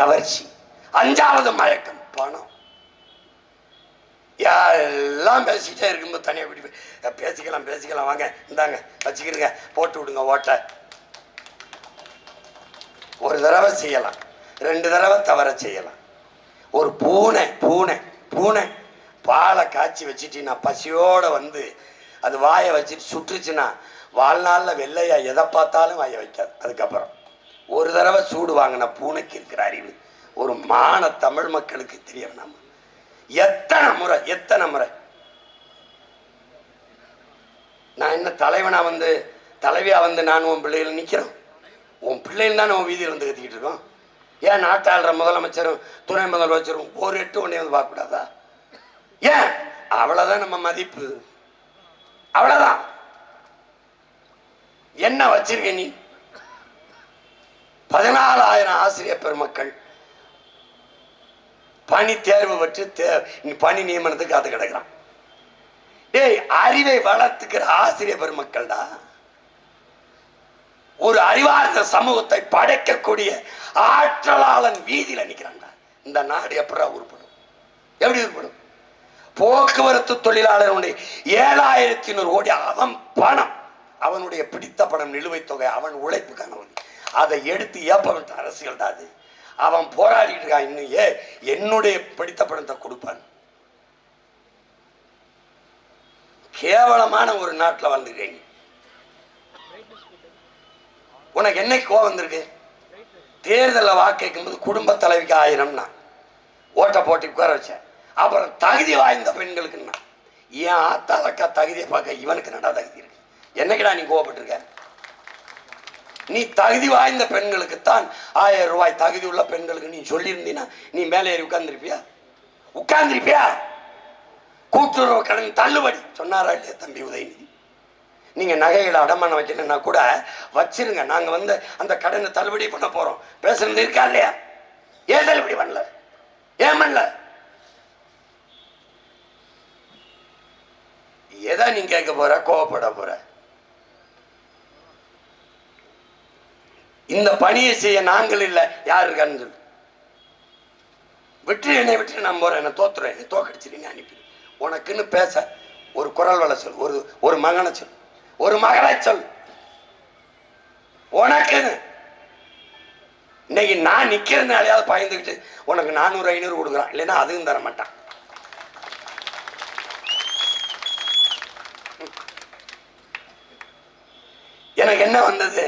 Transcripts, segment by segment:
கவர்ச்சி. அஞ்சாவது மயக்கம் பணம். எல்லாம் பேசிக்கிட்டே இருக்கும்போது தனியாக கூட்டி பேசிக்கலாம் பேசிக்கலாம் வாங்க இந்தாங்க வச்சுக்கிடுங்க போட்டு விடுங்க ஓட்டை. ஒரு தடவை செய்யலாம் ரெண்டு தடவை தவற செய்யலாம். ஒரு பூனை பூனை பூனை பாலை காய்ச்சி வச்சுட்டு பசியோட வந்து அது வாயை வச்சுட்டு சுட்டுச்சுன்னா வாழ்நாளில் வெள்ளையா எதை பார்த்தாலும் வாயை வைக்காது அதுக்கப்புறம். ஒரு தடவை சூடு வாங்கின பூனைக்கு இருக்கிற அறிவு ஒரு மான தமிழ் மக்களுக்கு தெரியும் நம்ம. எத்தனை முறை எத்தனை முறை. நான் என்ன தலைவனா வந்து தலைவியா வந்து நான் உன் பிள்ளைகள் நிற்கிறோம் உன் பிள்ளைகள் தானே உன் வீதியில் வந்து கத்திக்கிட்டு இருக்கோம்? ஏன் நாட்டாளுற முதலமைச்சரும் துணை முதலமைச்சரும் ஒரு எட்டு ஒன்றே வந்து பார்க்கக்கூடாதா? ஏன்? அவ்வளோதான் நம்ம மதிப்பு. அவ்வளோதான் என்ன வச்சிருக்க நீ? பதினாலாயிரம் ஆசிரியர் பெருமக்கள் பணி தேர்வு பற்றி தே பணி நியமனத்துக்கு காத்து கிடக்குறான். டேய் அறிவை வளர்த்துக்கிற ஆசிரியர் பெருமக்கள்டா. ஒரு அறிவார்ந்த சமூகத்தை படைக்கக்கூடிய ஆற்றலாளன் வீதியில் நிக்கிறான்டா. இந்த நாடு எப்படா உருப்படும்? எப்படி உருப்படும்? போக்குவரத்து தொழிலாளர்களுடைய ஏழாயிரத்தி நூறு கோடி அவன் பணம். அவனுடைய பிடித்த பணம் நிலுவைத் தொகை அவன் உழைப்புக்கானவன் அதை எடுத்து ஏப்பவன் அரசியல் தான் அது. அவன் போராடிட்டு இருக்கான் இன்னும் ஏ என்னுடைய பிடித்த படத்தை கொடுப்பான். கேவலமான ஒரு நாட்டில் வந்துருக்கீங்க உனக்கு என்னைக்கு கோவம் வந்திருக்கு? தேர்தலில் வாக்கு கேட்கும்போது குடும்ப தலைவிக்கு ஆயிரம்னா. ஓட்டை போட்டி உட்கார வச்சேன் அப்புறம் தகுதி வாய்ந்த பெண்களுக்குன்னா. ஏன் ஆத்தாலக்கா தகுதியை பார்க்க இவனுக்கு நடா தகுதி இருக்கு. என்னைக்குடா நீ கோவப்பட்டிருக்க? நீ தகுதி வாய்ந்த பெண்களுக்குத்தான் ஆயிரம் ரூபாய் தகுதி உள்ள பெண்களுக்கு நீ சொல்லியிருந்தீன்னா நீ மேலே ஏறி உட்காந்துருப்பியா உட்கார்ந்துருப்பியா? கூட்டுறவு கடன் தள்ளுபடி. சொன்னாரா இல்லையா தம்பி உதயநிதி? நீங்கள் நகைகளை அடமானம் வைக்கணும்னா கூட வச்சிருங்க. நாங்கள் வந்து அந்த கடனை தள்ளுபடி பண்ண போகிறோம் பேசுறது இருக்கா இல்லையா? ஏன் தள்ளுபடி பண்ணல? ஏன் பண்ணல? எதை நீ கேட்க போற? கோவப்பட போற? இந்த பணியை செய்ய நாங்கள் இல்லை. யார் இருக்கான்னு சொல்லு. விட்டு என்னை விட்டு நான் போறேன். என்ன தோத்துறேன் என்னை தோக்கடிச்சிருங்க அனுப்பி உனக்குன்னு பேச ஒரு குரல் வள சொல் ஒரு ஒரு மகனை சொல் ஒரு மகளை சொல் உனக்குன்னு. இன்னைக்கு நான் நிக்கிறதுனாலையாவது பயந்துக்கிட்டு உனக்கு நானூறு ஐநூறு கொடுக்குறான். இல்லைன்னா அதுவும் தர மாட்டான். எனக்கு என்ன வந்தது?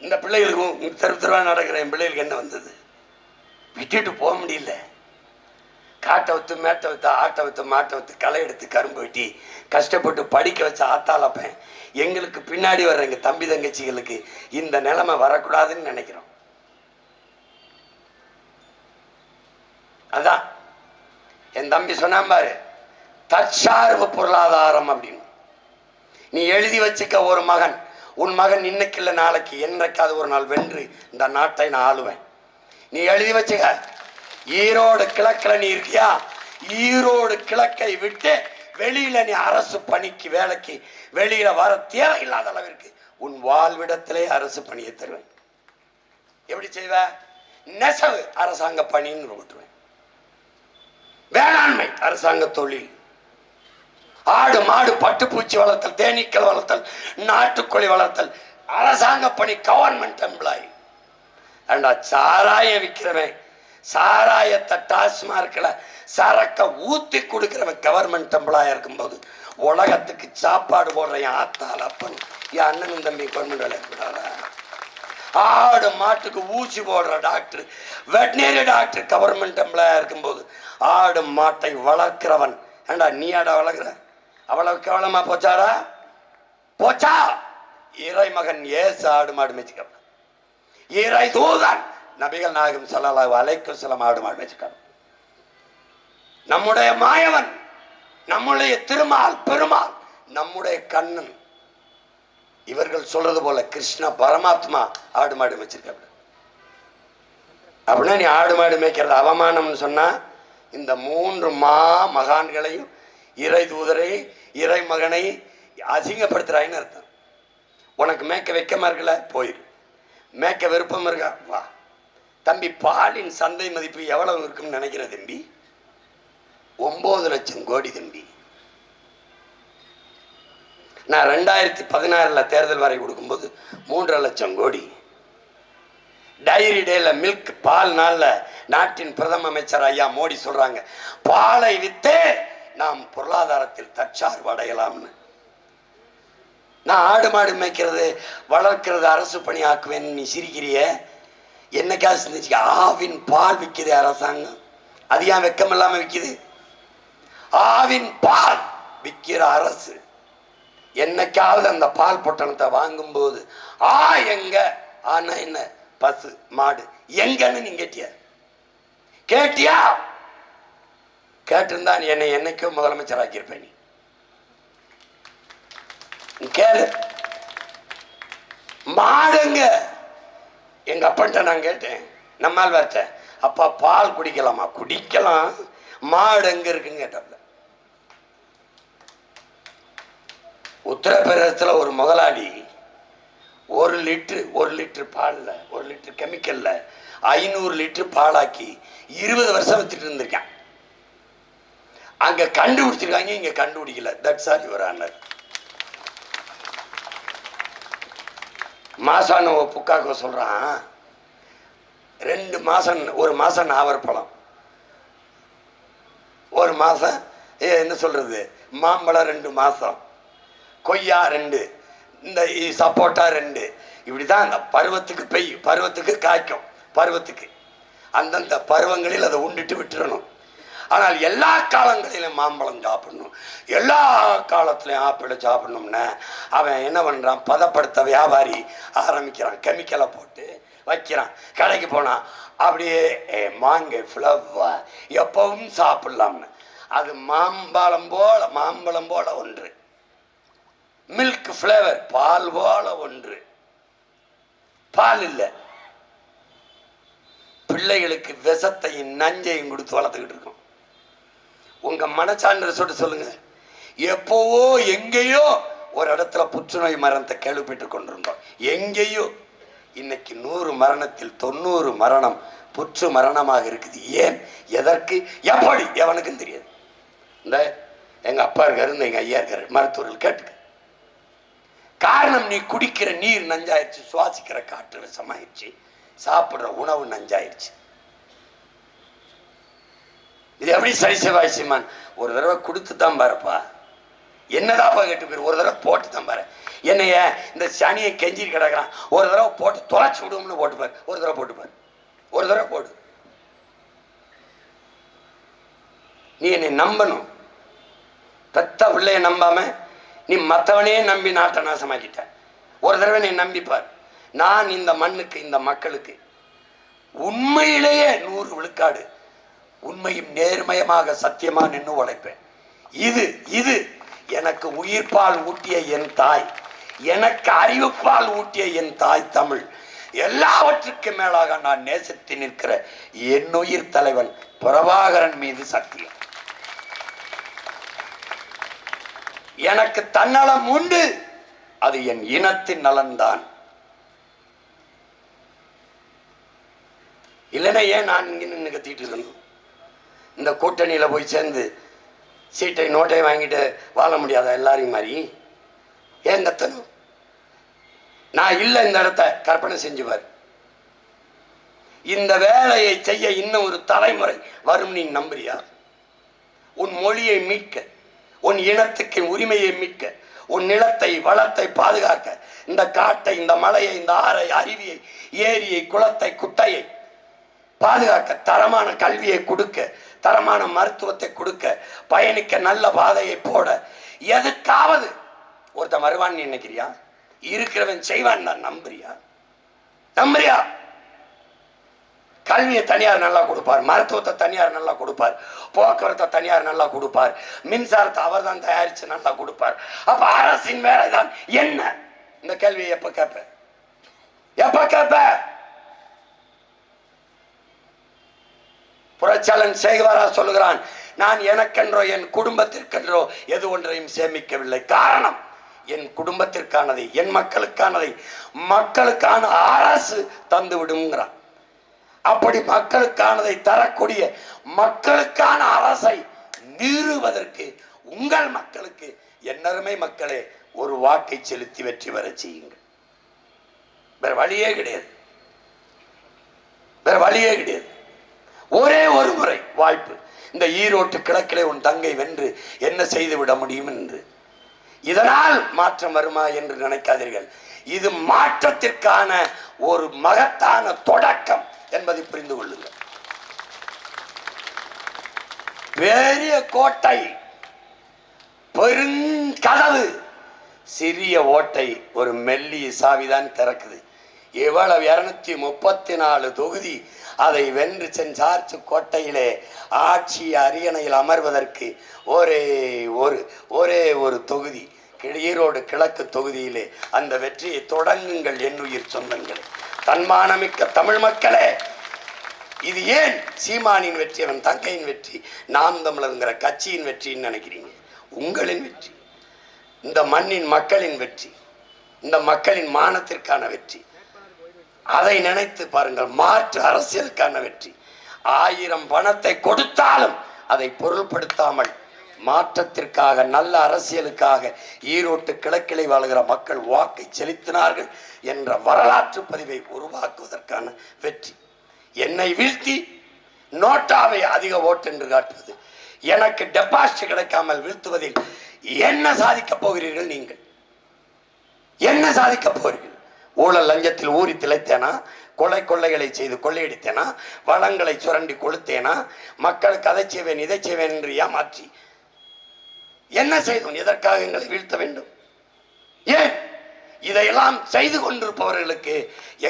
இந்த பிள்ளைகளுக்கு தெரு தெருவாக நடக்கிற என் பிள்ளைகளுக்கு என்ன வந்தது? விட்டுட்டு போக முடியல. காட்டை வைத்து மேட்டை வைத்து ஆட்டை வித்து மாட்டை வித்து களை எடுத்து கரும்பு வெட்டி கஷ்டப்பட்டு படிக்க வச்ச ஆத்தாளப்பேன் எங்களுக்கு பின்னாடி வர்ற எங்கள் தம்பி தங்கச்சிகளுக்கு இந்த நிலைமை வரக்கூடாதுன்னு நினைக்கிறோம். அதான். என் தம்பி சொன்னான் பாரு தற்சார்பு பொருளாதாரம் அப்படின்னு. நீ எழுதி வச்சுக்க ஒரு மகன். உன் மகன் இன்னைக்கு இல்லை நாளைக்கு என்னைக்காவது ஒரு நாள் வென்று இந்த நாட்டை நான் ஆளுவேன். நீ எழுதி வச்சுக்க. ஈரோடு கிழக்கில் நீ இருக்கியா? ஈரோடு கிழக்கை விட்டு வெளியில நீ அரசு பணிக்கு வேலைக்கு வெளியில வர தேவையில்லாத அளவிற்கு உன் வாழ்விடத்திலே அரசு பணியை தருவேன். எப்படி செய்வ? நெசவு அரசாங்க பணின்னு விட்டுருவேன் வேளாண்மை அரசாங்க தொழில். ஆடு மாடு பட்டுப்பூச்சி வளர்த்தல் தேனீக்கள் வளர்த்தல் நாட்டுக்கோழி வளர்த்தல் அரசாங்க பணி கவர்மெண்ட் எம்ப்ளாயி ஏண்டா சாராயம் விற்கிறவன் சாராயத்தை டாஸ்மார்க்கில் சரக்க ஊற்றி கொடுக்குறவன் கவர்மெண்ட் எம்ப்ளாயாக இருக்கும்போது உலகத்துக்கு சாப்பாடு போடுற என் ஆத்தால் அப்பன் என் அண்ணனும் தம்பி கவர்மெண்ட் வேலை இருக்கிறாரா ஆடு மாட்டுக்கு ஊசி போடுற டாக்டர் வெட்டினரி டாக்டர் கவர்மெண்ட் எம்ப்ளாயாக இருக்கும்போது ஆடு மாட்டை வளர்க்கிறவன். ஏண்டா நீ ஆடா வளர்க்குற? அவ்வளவு கேவலமா போச்சாடா? போச்சா? இறை மகன் ஏசு ஆடு மாடு மேய்ச்சிக்க இறை தூதன் நபிகள் நாயகம் ஸல்லல்லாஹு அலைஹி வஸல்லம் ஆடு மாடு மேய்ச்சிக்க நம்முடைய மாயவன் நம்முடைய திருமால் பெருமாள் நம்முடைய கண்ணன் இவர்கள் சொல்றது போல கிருஷ்ண பரமாத்மா ஆடு மாடு மேய்ச்சிருக்க அப்படின்னா நீ ஆடு மாடு மேய்க்கிறது அவமானம்னு சொன்னா இந்த மூன்று மா மகான்களையும் இறை தூதரை இறை மகனை அசிங்கப்படுத்துறாயின்னு அர்த்தம். உனக்கு மேய்க்க வைக்கமா இருக்கல? போயிரு. மேய்க்க விருப்பம் இருக்கா? வா. தம்பி பாலின் சந்தை மதிப்பு எவ்வளவு இருக்கும்னு நினைக்கிற தம்பி? ஒன்பது லட்சம் கோடி தம்பி. நான் ரெண்டாயிரத்தி பதினாறில் தேர்தல் வரை கொடுக்கும்போது மூன்றரை லட்சம் கோடி. டைரி டேல மில்க் பால் நாளில் நாட்டின் பிரதம அமைச்சர் ஐயா மோடி சொல்றாங்க பாலை வித்தே நாம் பொருளாதாரத்தில் தற்சார்பு அடையலாம்னு. நான் ஆடு மாடு மேய்க்கிறது வளர்க்கிறது அரசு பணி ஆக்குவேன்னு நீ சிரிக்கிறிய? என்னைக்காவது சிந்திச்சு ஆவின் பால் விற்குது அரசாங்கம். அது ஏன் வெக்கம் இல்லாமல் விற்குது ஆவின் பால் விற்கிற அரசு. என்னைக்காவது அந்த பால் பொட்டணத்தை வாங்கும்போது ஆ எங்க? ஆனா என்ன? பசு மாடு எங்கன்னு நீ கேட்டியா? கேட்டியா? கேட்டிருந்தா நீ என்னை என்னைக்கும் முதலமைச்சர் நீ. கேளு. மாடுங்க. எங்க அப்பன்ட்ட நான் கேட்டேன். நம்மால் வச்சேன் அப்பா பால் குடிக்கலாமா? குடிக்கலாம். மாடு எங்க இருக்குன்னு கேட்டப்ப உத்தரப்பிரதேசத்தில் ஒரு முதலாளி ஒரு லிட்டரு ஒரு லிட்டரு பாலில் ஒரு லிட்டரு கெமிக்கலில் ஐநூறு லிட்டரு பாலாக்கி இருபது வருஷம் வச்சுட்டு இருந்திருக்கான். அங்கே கண்டுபிடிச்சிருக்காங்க இங்கே கண்டுபிடிக்கல. தட்ஸ் ஆர் யுவர் ஆனர் மாசான புக்காக்க சொல்கிறான் ரெண்டு மாதம் ஒரு மாதம் நாவற்பழம் ஒரு மாதம் என்ன சொல்கிறது மாம்பழம் ரெண்டு மாதம் கொய்யா ரெண்டு இந்த சப்போட்டா ரெண்டு. இப்படி தான் அந்த பருவத்துக்கு பெய் பருவத்துக்கு காய்க்கும் பருவத்துக்கு. அந்தந்த பருவங்களில் அதை உண்டுட்டு விட்டுறணும். ஆனால் எல்லா காலங்களிலும் மாம்பழம் சாப்பிடணும். எல்லா காலத்துலையும் ஆப்பிளை சாப்பிடணும்னா அவன் என்ன பண்ணுறான் பதப்படுத்த வியாபாரி ஆரம்பிக்கிறான். கெமிக்கலை போட்டு வைக்கிறான். கடைக்கு போனான் அப்படியே ஏ, மாங்கை ஃப்ளவ்வா எப்பவும் சாப்பிடலாம்னு. அது மாம்பழம் போல மாம்பழம் போல ஒன்று. மில்க் ஃப்ளேவர் பால் போல ஒன்று. பால் இல்லை. பிள்ளைகளுக்கு விஷத்தையும் நஞ்சையும் கொடுத்து வளர்த்துக்கிட்டு இருக்கோம். உங்க மனச்சான்று சொல்லிட்டு சொல்லுங்க. எப்போவோ எங்கேயோ ஒரு இடத்துல புற்றுநோய் மரணத்தை கேள்விப்பட்டு கொண்டிருந்தோம். எங்கேயோ. இன்னைக்கு நூறு மரணத்தில் தொண்ணூறு மரணம் புற்று மரணமாக இருக்குது. ஏன்? எதற்கு? எப்படி? எவனுக்கும் தெரியாது. இந்த எங்க அப்பா இருக்காரு இந்த எங்க ஐயா இருக்காரு மருத்துவர்கள் கேட்டுக்க. காரணம் நீ குடிக்கிற நீர் நஞ்சாயிருச்சு சுவாசிக்கிற காற்று விஷமாயிருச்சு சாப்பிட்ற உணவு நஞ்சாயிருச்சு. இது எப்படி சரி செவ்வாய் சீமான் ஒரு தடவை கொடுத்து தான் பாருப்பா என்னதாப்பா கேட்டு போயிரு ஒரு தடவை போட்டு தான் பாரு. என்னைய இந்த சனியை கெஞ்சி கிடக்கிறான். ஒரு தடவை போட்டு தொலைச்சி விடுவோம்னு போட்டு பாரு. ஒரு தடவை போட்டு பாரு. ஒரு தடவை போடு. நீ என்னை நம்பணும். பெத்த பிள்ளைய நம்பாம நீ மற்றவனே நம்பி நாட்டை நாசமாக்கிட்ட. ஒரு தடவை நீ நம்பிப்பார் நான் இந்த மண்ணுக்கு இந்த மக்களுக்கு உண்மையிலேயே நூறு விழுக்காடு உண்மையும் நேர்மயமாக சத்தியமா நின்று உழைப்பேன். இது இது எனக்கு உயிர்ப்பால் ஊட்டிய என் தாய். எனக்கு அறிவுப்பால் ஊட்டிய என் தாய் தமிழ். எல்லாவற்றுக்கு மேலாக நான் நேசித்து நிற்கிற என்னுயிர் தலைவன் பிரபாகரன் மீது சத்தியம். எனக்கு தன்னலம் உண்டு. அது என் இனத்தின் நலன்தான். இல்லைன்னா ஏன் நான் இங்கே நின்று கத்திட்டு இருக்கணும்? இந்த கூட்டணியில் போய் சேர்ந்து சீட்டை நோட்டை வாங்கிட்டு வாழ முடியாத எல்லாரையும் மாதிரி? ஏன் கத்தணும் நான் இல்லை இந்த இடத்த கற்பனை செஞ்சுவார் இந்த வேலையை செய்ய இன்னும் ஒரு தலைமுறை வரும் நீ நம்புறியா? உன் மொழியை மீட்க உன் இனத்துக்கு உரிமையை மீட்க உன் நிலத்தை வளத்தை பாதுகாக்க இந்த காட்டை இந்த மலையை இந்த ஆறை அருவியை ஏரியை குளத்தை குட்டையை பாதுகாக்க தரமான கல்வியை கொடுக்க தரமான மருத்துவத்தை கொடுக்க பயணிக்க நல்ல பாதையை போட எதுக்காவது ஒருத்தன் வருவான்னு நினைக்கிறியா? இருக்கிறவன் செய்வான் நான் நம்புறியா? நம்புறியா? கல்வியை தனியார் நல்லா கொடுப்பார் மருத்துவத்தை தனியார் நல்லா கொடுப்பார் போக்குவரத்தை தனியார் நல்லா கொடுப்பார் மின்சாரத்தை அவர் தான் தயாரித்து நல்லா கொடுப்பார். அப்ப அரசின் வேலை தான் என்ன? இந்த கேள்வியை எப்ப கேட்ப? எப்ப கேட்ப? புரட்சியாளன் சேகவரா சொல்லுகிறான் நான் எனக்கென்றோ என் குடும்பத்திற்கென்றோ எது ஒன்றையும் சேமிக்கவில்லை. காரணம் என் குடும்பத்திற்கானதை என் மக்களுக்கானதை மக்களுக்கான அரசு தந்து விடுங்கிறான் அப்படி மக்களுக்கானதை தரக்கூடிய மக்களுக்கான அரசை நிறுவதற்கு உங்கள் மக்களுக்கு என்னருமை மக்களே ஒரு வாக்கை செலுத்தி வெற்றி பெற செய்யுங்கள். வேற வழியே கிடையாது. வேற வழியே கிடையாது. ஒரே ஒரு முறை வாய்ப்பு. இந்த ஈரோட்டு கிழக்கிலே உன் தங்கை வென்று என்ன செய்து விட முடியும் என்று. இதனால் மாற்றம் வருமா என்று நினைக்காதீர்கள். இது மாற்றத்திற்கான ஒரு மகத்தான தொடக்கம் என்பதை புரிந்து கொள்ளுங்கள். பெரிய கோட்டை பெருங்கதவு சிறிய ஓட்டை ஒரு மெல்லிய சாவிதான் திறக்குது. இவ்வளவு இருநூத்தி முப்பத்தி நாலு தொகுதி. அதை வென்று சென்றார்ச்சு கோட்டையிலே ஆட்சி அரியணையில் அமர்வதற்கு ஒரே ஒரு ஒரே ஒரு தொகுதி ஈரோடு கிழக்கு தொகுதியிலே அந்த வெற்றியை தொடங்குங்கள் என்னுயிர் சொந்தங்களே. தன்மானமிக்க தமிழ் மக்களே இது ஏன் சீமானின் வெற்றி அவன் தங்கையின் வெற்றி நாம் தமிழருங்கிற கட்சியின் வெற்றின்னு நினைக்கிறீங்க? உங்களின் வெற்றி இந்த மண்ணின் மக்களின் வெற்றி இந்த மக்களின் மானத்திற்கான வெற்றி அதை நினைத்து பாருங்கள் மாற்று அரசியலுக்கான வெற்றி. ஆயிரம் பணத்தை கொடுத்தாலும் அதை பொருள்படுத்தாமல் மாற்றத்திற்காக நல்ல அரசியலுக்காக ஈரோட்டு கிழக்கிளை வாழ்கிற மக்கள் வாக்கை செலுத்தினார்கள் என்ற வரலாற்று பதிவை உருவாக்குவதற்கான வெற்றி. என்னை வீழ்த்தி நோட்டாவை அதிக ஓட்டு என்று காட்டுவது எனக்கு டெபாசிட் கிடைக்காமல் வீழ்த்துவதில் என்ன சாதிக்கப் போகிறீர்கள் நீங்கள்? என்ன சாதிக்கப் போகிறீர்கள்? ஊழல் லஞ்சத்தில் ஊறி திளைத்தேனா? கொலை கொள்ளைகளை செய்து கொள்ளையடித்தேனா? வளங்களை சுரண்டி கொளுத்தேனா? மக்களுக்கு அதை செய்வேன் இதை செய்வேன் என்று ஏமாற்றி என்ன செய்தோம்? எதற்காக எங்களை வீழ்த்த வேண்டும்? ஏன்? இதையெல்லாம் செய்து கொண்டிருப்பவர்களுக்கு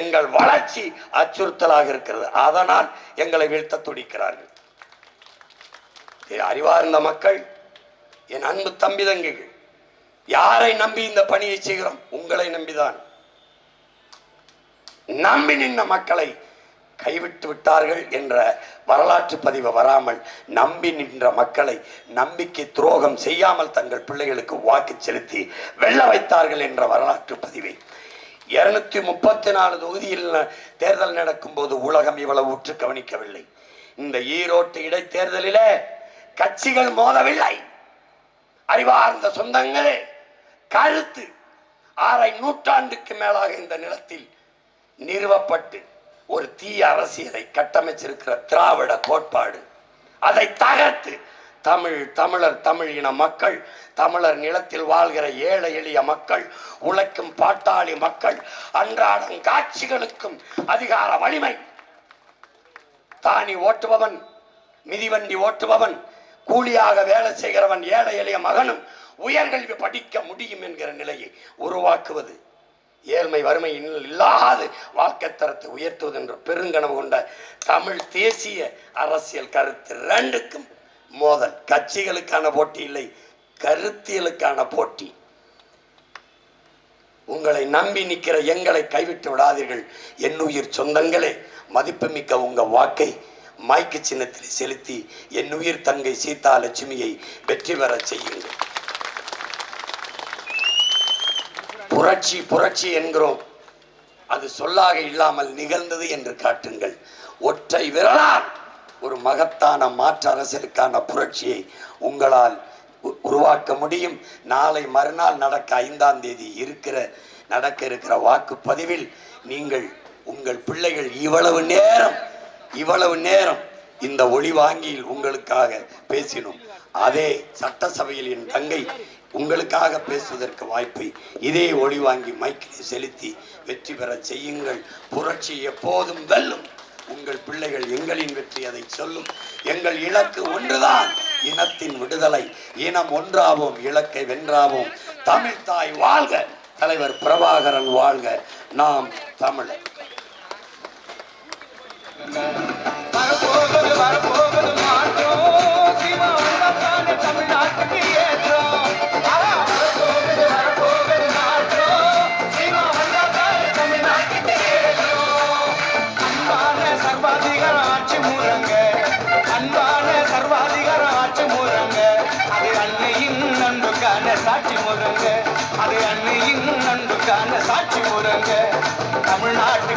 எங்கள் வளர்ச்சி அச்சுறுத்தலாக இருக்கிறது. அதனால் எங்களை வீழ்த்த துடிக்கிறார்கள். அறிவார்ந்த மக்கள் என் அன்பு தம்பி தங்கைகள் யாரை நம்பி இந்த பணியை செய்கிறோம்? உங்களை நம்பிதான். நம்பி நின்ற மக்களை கைவிட்டு விட்டார்கள் என்ற வரலாற்று பதிவு வராமல் நம்பி நின்ற மக்களை நம்பிக்கை துரோகம் செய்யாமல் தங்கள் பிள்ளைகளுக்கு வாக்கு செலுத்தி வெல்ல வைத்தார்கள் என்ற வரலாற்று பதிவை. இருநூத்தி முப்பத்தி நாலு தொகுதியில் தேர்தல் நடக்கும்போது உலகம் இவ்வளவு உற்று கவனிக்கவில்லை. இந்த ஈரோட்டு இடைத்தேர்தலில கட்சிகள் மோதவில்லை. அறிவார்ந்த சொந்தங்களே கருத்து அரை நூற்றாண்டுக்கு மேலாக இந்த நிலத்தில் நிறுவப்பட்டு ஒரு தீய அரசியலை கட்டமைச்சிருக்கிற திராவிட கோட்பாடு. அதை தகர்த்து தமிழ் தமிழர் தமிழ் இன மக்கள் தமிழர் நிலத்தில் வாழ்கிற ஏழை எளிய மக்கள் உழைக்கும் பாட்டாளி மக்கள் அன்றாடம் காட்சிகளுக்கும் அதிகார வலிமை. தானி ஓட்டுபவன் மிதிவண்டி ஓட்டுபவன் கூலியாக வேலை செய்கிறவன் ஏழை எளிய மகனும் உயர்கல்வி படிக்க முடியும் என்கிற நிலையை உருவாக்குவது ஏழ்மை வறுமை இல்லாது வாழ்க்கை உயர்த்துவது என்ற பெருங்கனவு கொண்ட தமிழ் தேசிய அரசியல் கருத்து ரெண்டுக்கும் மோதல். கட்சிகளுக்கான போட்டி இல்லை கருத்தியலுக்கான போட்டி. உங்களை நம்பி நிற்கிற எங்களை கைவிட்டு விடாதீர்கள். என்னுயிர் சொந்தங்களே மதிப்புமிக்க உங்கள் வாக்கை மைக்கு சின்னத்தில் செலுத்தி என்னுயிர் தங்கை சீதா லட்சுமியை வெற்றி பெறச் செய்யுங்கள். புரட்சி புரட்சி என்கிறோம். அது சொல்லாக இல்லாமல் நிகழ்ந்தது என்று காட்டுங்கள். ஒற்றை விரலால் ஒரு மகத்தான மாற்று அரசியலுக்கான புரட்சியை உங்களால் உருவாக்க முடியும். நாளை மறுநாள் நடக்க ஐந்தாம் தேதி இருக்கிற நடக்க இருக்கிற வாக்குப்பதிவில் நீங்கள் உங்கள் பிள்ளைகள் இவ்வளவு நேரம் இவ்வளவு நேரம் இந்த ஒளி வாங்கியில் உங்களுக்காக பேசினோம். அதே சட்டசபையில் என் தங்கை உங்களுக்காக பேசுவதற்கு வாய்ப்பை. இதே ஒளி வாங்கி மைக்கில் செலுத்தி வெற்றி பெறச் செய்யுங்கள். புரட்சி எப்போதும் வெல்லும். உங்கள் பிள்ளைகள் எங்களின் வெற்றி அதை சொல்லும். எங்கள் இலக்கு ஒன்றுதான் இனத்தின் விடுதலை. இனம் ஒன்றாவோம் இலக்கை வென்றாவோம். தமிழ் தாய் வாழ்க தலைவர் பிரபாகரன் வாழ்க. நாம் தமிழர். முறங்க அது அன்னையின் நண்புக்கான சாட்சி முறங்க. தமிழ்நாட்டுக்கு